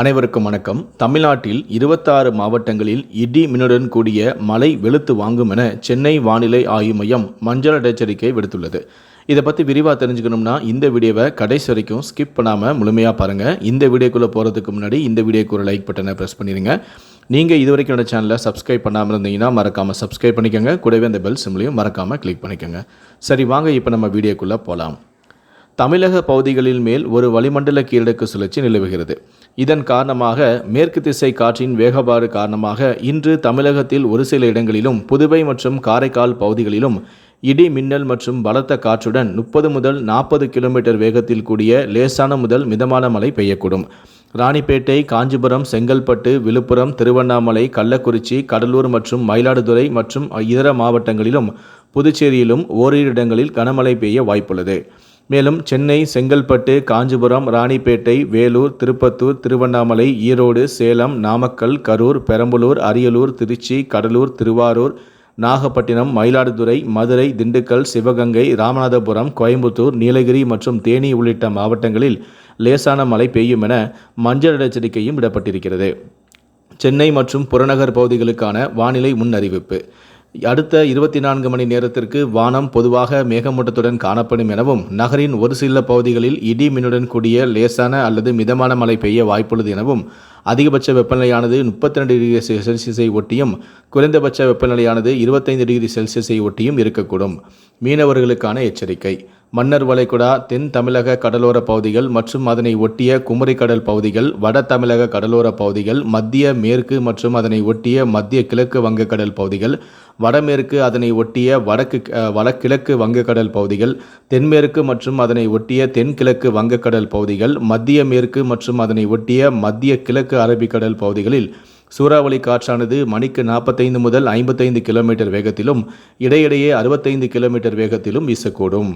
அனைவருக்கும் வணக்கம். தமிழ்நாட்டில் இருபத்தாறு மாவட்டங்களில் இடி மின்னுடன் கூடிய மழை வெளுத்து வாங்கும் என சென்னை வானிலை ஆய்வு மையம் மஞ்சள் எச்சரிக்கை விடுத்துள்ளது. இதை பற்றி விரிவாக தெரிஞ்சுக்கணும்னா இந்த வீடியோவை கடைசி வரைக்கும் ஸ்கிப் பண்ணாமல் முழுமையாக பாருங்கள் இந்த வீடியோக்குள்ளே போகிறதுக்கு முன்னாடி இந்த வீடியோக்கு ஒரு லைக் பட்டனை ப்ரெஸ் பண்ணிடுங்க நீங்கள் இது வரைக்கும் என்னோட சேனலை சப்ஸ்கிரைப் பண்ணாமல் இருந்தீங்கன்னா மறக்காமல் சப்ஸ்கிரைப் பண்ணிக்கோங்க. கூடவே அந்த பெல் சிம்லையும் மறக்காமல் கிளிக் பண்ணிக்கோங்க. சரி வாங்க இப்போ நம்ம வீடியோக்குள்ளே போகலாம் தமிழக பகுதிகளில் மேல் ஒரு வளிமண்டல கீழடுக்கு சுழற்சி நிலவுகிறது. இதன் காரணமாக மேற்கு திசை காற்றின் வேகப்பாடு காரணமாக இன்று தமிழகத்தில் ஒரு சில இடங்களிலும் புதுவை மற்றும் காரைக்கால் பகுதிகளிலும் இடி மின்னல் மற்றும் பலத்த காற்றுடன் முப்பது முதல் நாற்பது கிலோமீட்டர் வேகத்தில் கூடிய லேசான முதல் மிதமான மழை பெய்யக்கூடும். ராணிப்பேட்டை காஞ்சிபுரம் செங்கல்பட்டு விழுப்புரம் திருவண்ணாமலை கள்ளக்குறிச்சி கடலூர் மற்றும் மயிலாடுதுறை மற்றும் இதர மாவட்டங்களிலும் புதுச்சேரியிலும் ஓரிரு இடங்களில் கனமழை பெய்ய வாய்ப்புள்ளது. மேலும் சென்னை செங்கல்பட்டு காஞ்சிபுரம் ராணிப்பேட்டை வேலூர் திருப்பத்தூர் திருவண்ணாமலை ஈரோடு சேலம் நாமக்கல் கரூர் பெரம்பலூர் அரியலூர் திருச்சி கடலூர் திருவாரூர் நாகப்பட்டினம் மயிலாடுதுறை மதுரை திண்டுக்கல் சிவகங்கை ராமநாதபுரம் கோயம்புத்தூர் நீலகிரி மற்றும் தேனி உள்ளிட்ட மாவட்டங்களில் லேசான மழை பெய்யும் என மஞ்சள் எச்சரிக்கையும் விடப்பட்டிருக்கிறது. சென்னை மற்றும் புறநகர் பகுதிகளுக்கான வானிலை முன்னறிவிப்பு. அடுத்த இருபத்தி நான்கு மணி நேரத்திற்கு வானம் பொதுவாக மேகமூட்டத்துடன் காணப்படும் எனவும் நகரின் ஒரு சில பகுதிகளில் இடி மின்னுடன் கூடிய லேசான அல்லது மிதமான மழை பெய்ய வாய்ப்புள்ளது எனவும் அதிகபட்ச வெப்பநிலையானது முப்பத்தி ரெண்டு டிகிரி செல்சியஸை ஒட்டியும் குறைந்தபட்ச வெப்பநிலையானது இருபத்தைந்து டிகிரி செல்சியஸை ஒட்டியும் இருக்கக்கூடும். மீனவர்களுக்கான எச்சரிக்கை. மன்னர் வளைகுடா தென் தமிழக கடலோர பகுதிகள் மற்றும் அதனை ஒட்டிய குமரிக்கடல் பகுதிகள் வட தமிழக கடலோர பகுதிகள் மத்திய மேற்கு மற்றும் அதனை ஒட்டிய மத்திய கிழக்கு வங்கக்கடல் பகுதிகள் வடமேற்கு அதனை ஒட்டிய வடக்கு வடகிழக்கு வங்கக்கடல் பகுதிகள் தென்மேற்கு மற்றும் அதனை ஒட்டிய தென்கிழக்கு வங்கக்கடல் பகுதிகள் மத்திய மேற்கு மற்றும் அதனை ஒட்டிய மத்திய கிழக்கு அரபிக்கடல் பகுதிகளில் சூறாவளி காற்றானது மணிக்கு நாற்பத்தைந்து முதல் ஐம்பத்தைந்து கிலோமீட்டர் வேகத்திலும் இடையிடையே அறுபத்தைந்து கிலோமீட்டர் வேகத்திலும் வீசக்கூடும்.